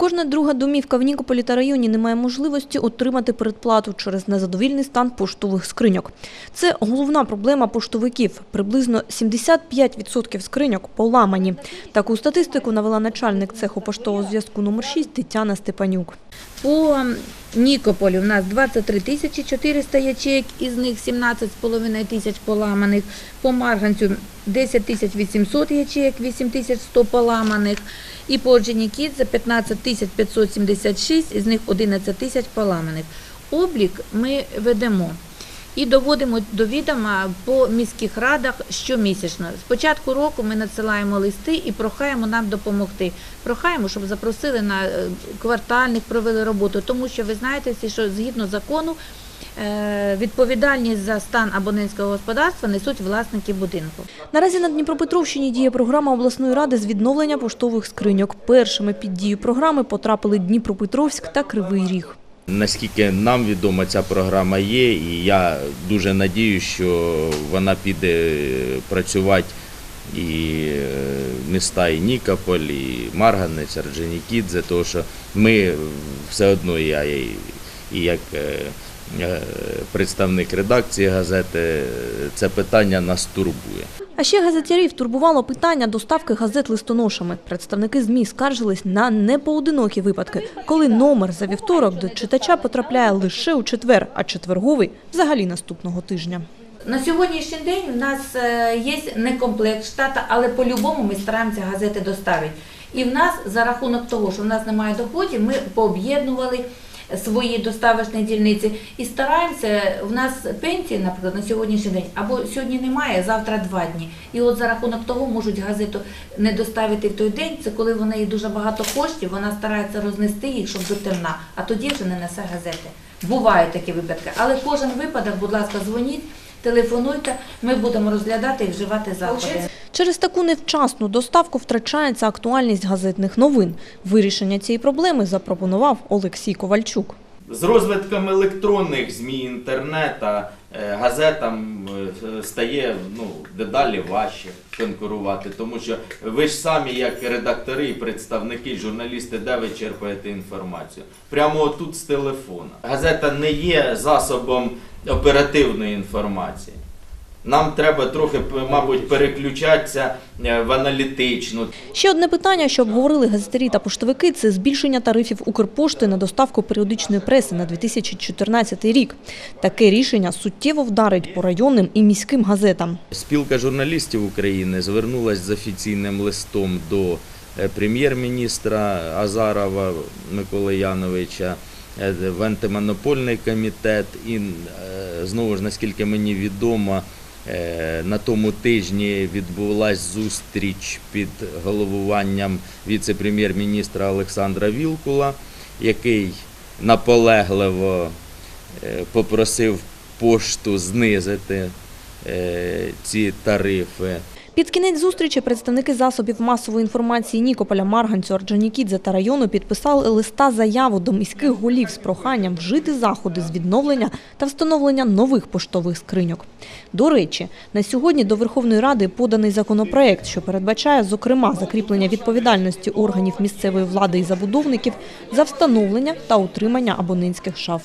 Кожна друга домівка в Нікополі та районі не має можливості отримати передплату через незадовільний стан поштових скриньок. Це головна проблема поштовиків. Приблизно 75% скриньок поламані. Таку статистику навела начальник цеху поштового зв'язку номер 6 Тетяна Степанюк. По Нікополю у нас 23 тисячі 400 ячеек, із них 17,5 тисяч поламаних. По Марганцю 10 тисяч 800 ячеек, 8 тисяч 100 поламаних. І по за 15 тисяч 576, із них 11 тисяч поламаних. Облік ми ведемо і доводимо до відома по міських радах щомісячно. З початку року ми надсилаємо листи і прохаємо нам допомогти. Прохаємо, щоб запросили на е, квартальних, провели роботу, тому що ви знаєте що згідно закону е, відповідальність за стан абонентського господарства несуть власники будинку. Наразі на Дніпропетровщині діє програма обласної ради з відновлення поштових скриньок. Першими під дію програми потрапили Дніпропетровськ та Кривий Ріг. Наскільки нам відомо, ця програма є, і я дуже надію, що вона піде працювати і е, міста і Нікополь, і Марганець, Орджонікідзе, тому що ми все одно, я і, як е, е, представник редакції газети, це питання нас турбує. А ще газетярів турбувало питання доставки газет листоношами. Представники ЗМІ скаржились на непоодинокі випадки, коли номер за вівторок до читача потрапляє лише у четвер, а четверговий – взагалі наступного тижня. На сьогоднішній день у нас е, є некомплект штата, але по-любому ми стараємося газети доставити. І в нас за рахунок того, що в нас немає доходів, ми пооб'єднували свої доставочні дільниці і стараємося. В нас пенсії, наприклад, на сьогоднішній день або сьогодні немає, завтра два дні. І от за рахунок того можуть газету не доставити в той день. Це коли в неї дуже багато коштів, вона старається рознести їх, щоб до темна, а тоді вже не несе газети. Бувають такі випадки, але кожен випадок, будь ласка, дзвоніть. Телефонуйте, ми будемо розглядати і вживати заходи. Через таку невчасну доставку втрачається актуальність газетних новин. Вирішення цієї проблеми запропонував Олексій Ковальчук. З розвитком електронних ЗМІ, інтернета, газетам е, стає ну, дедалі важче конкурувати, тому що ви ж самі, як редактори і представники, журналісти, де ви черпаєте інформацію? Прямо тут з телефона. Газета не є засобом оперативної інформації. Нам треба трохи, мабуть, переключатися е, в аналітичну. Ще одне питання, що обговорили газетарі та поштовики – це збільшення тарифів Укрпошти на доставку періодичної преси на 2014 рік. Таке рішення суттєво вдарить по районним і міським газетам. Спілка журналістів України звернулася з офіційним листом до е, прем'єр-міністра Азарова Миколи Яновича, е, в антимонопольний комітет. І знову ж, наскільки мені відомо, на тому тижні відбулася зустріч під головуванням віце-прем'єр-міністра Олександра Вілкула, який наполегливо е, попросив пошту знизити е, ці тарифи. Під кінець зустрічі представники засобів масової інформації Нікополя, Марганцю, Орджонікідзе та району підписали листа заяву до міських голів з проханням вжити заходи з відновлення та встановлення нових поштових скриньок. До речі, на сьогодні до Верховної Ради поданий законопроект, що передбачає, зокрема, закріплення відповідальності органів місцевої влади і забудовників за встановлення та утримання абонентських шаф.